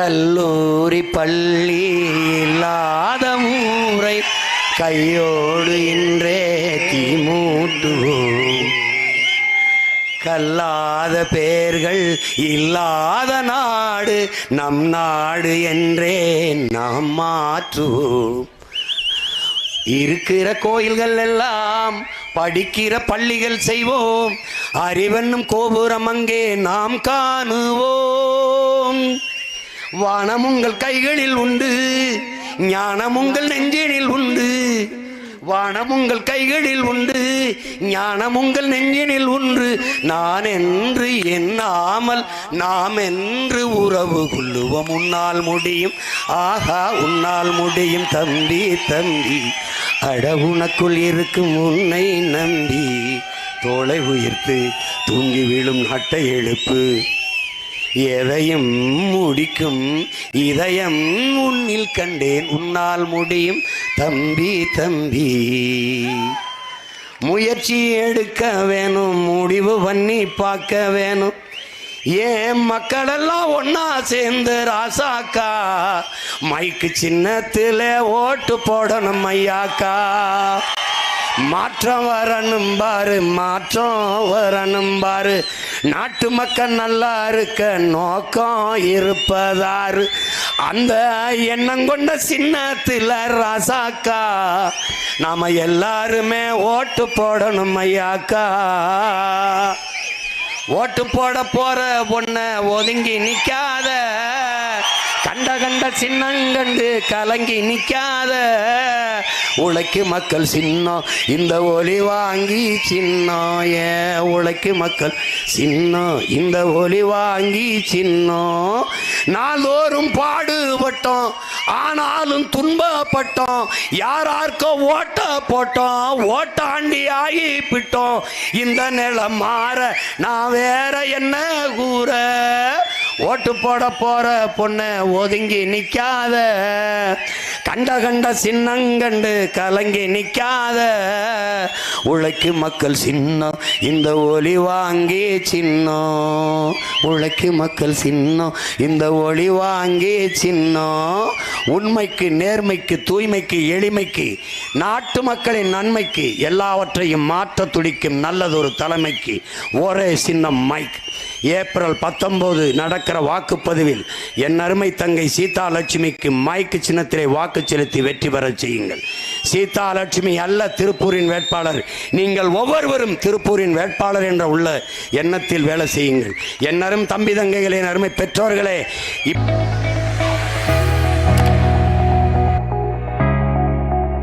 கல்லூரி பள்ளி இல்லாத ஊரை கையோடு இன்றே தீமூட்டுவோம். கல்லாத பேர்கள் இல்லாத நாடு நம் நாடு என்றே நாம் மாற்றுவோம். இருக்கிற கோயில்கள் எல்லாம் படிக்கிற பள்ளிகள் செய்வோம். அறிவென்னும் கோபுரம் அங்கே நாம் காணுவோம். வானம் உங்கள் கைகளில் உண்டு ஞானம் உங்கள் நெஞ்சினில் உண்டு. வானம் உங்கள் கைகளில் உண்டு ஞானம் உங்கள் நெஞ்சினில் உண்டு. நான் என்று எண்ணாமல் நாம் என்று உறவு கொள்ளுவோம். உன்னால் முடியும் ஆஹா உன்னால் முடியும். தம்பி தம்பி அட உனக்குள் இருக்கும் உன்னை நம்பி. தோலை உயிர்த்து தூங்கி விழும் நட்டை எழுப்பு. எதையும் முடிக்கும் இதயம் உன்னில் கண்டேன் உன்னால் முடியும். தம்பி தம்பி முயற்சி எடுக்க வேணும் முடிவு பண்ணி பார்க்க வேணும். ஏன் மக்களெல்லாம் ஒன்னா சேர்ந்து ராசாக்கா? மைக்கு சின்னத்தில் ஓட்டு போடணும் ஐயாக்கா. மாற்றம் வரணும் பாரு மாற்றம் வரணும் பாரு. நாட்டு மக்கள் நல்லா இருக்க நோக்கம் இருப்பதாரு. அந்த எண்ணம் கொண்ட சின்னத்தில் ராசாக்கா நாம எல்லாருமே ஓட்டு போடணும் ஐயாக்கா. ஓட்டு போட போற பொண்ணை ஒதுங்கி நிற்காத கண்ட கண்ட சின்னங்கண்டு கலங்கி நிற்காத உழைக்கு மக்கள் சின்னம் இந்த ஒலி வாங்கி சின்னம். ஏ உழைக்கு மக்கள் சின்னம் இந்த ஒலி வாங்கி சின்னம். நாள்தோறும் பாடுபட்டோம் ஆனாலும் துன்பப்பட்டோம். யாராருக்கோ ஓட்ட போட்டோம் ஓட்டாண்டி ஆகி பிட்டோம் இந்த நிலம் மாற நான் வேற என்ன கூற? ஓட்டு போட போற பொண்ண ஒதுங்கி நிக்காத. கண்ட கண்ட சின்னங்கண்டு கலங்கி நிக்காத. உழைக்கு மக்கள் சின்னம் இந்த ஒளி வாங்கி சின்னம். உழைக்கு மக்கள் சின்னம் இந்த ஒளி வாங்கி சின்னம். உண்மைக்கு நேர்மைக்கு தூய்மைக்கு எளிமைக்கு நாட்டு மக்களின் நன்மைக்கு எல்லாவற்றையும் மாற்ற துடிக்கும் நல்லதொரு தலைமைக்கு. ஒரே சின்னம் மைக். ஏப்ரல் பத்தொம்போது நடக்கிற வாக்குப்பதிவில் என் அருமை தங்கை சீதா லட்சுமிக்கு மைக்கு சின்னத்திலே வாக்கு செலுத்தி வெற்றி பெறச் செய்யுங்கள். சீதா லட்சுமி அல்ல திருப்பூரின் வேட்பாளர். நீங்கள் ஒவ்வொருவரும் திருப்பூரின் வேட்பாளர் என்ற உள்ள எண்ணத்தில் வேலை செய்யுங்கள். என் அரும் தம்பி தங்கைகளின் அருமை பெற்றோர்களே இப்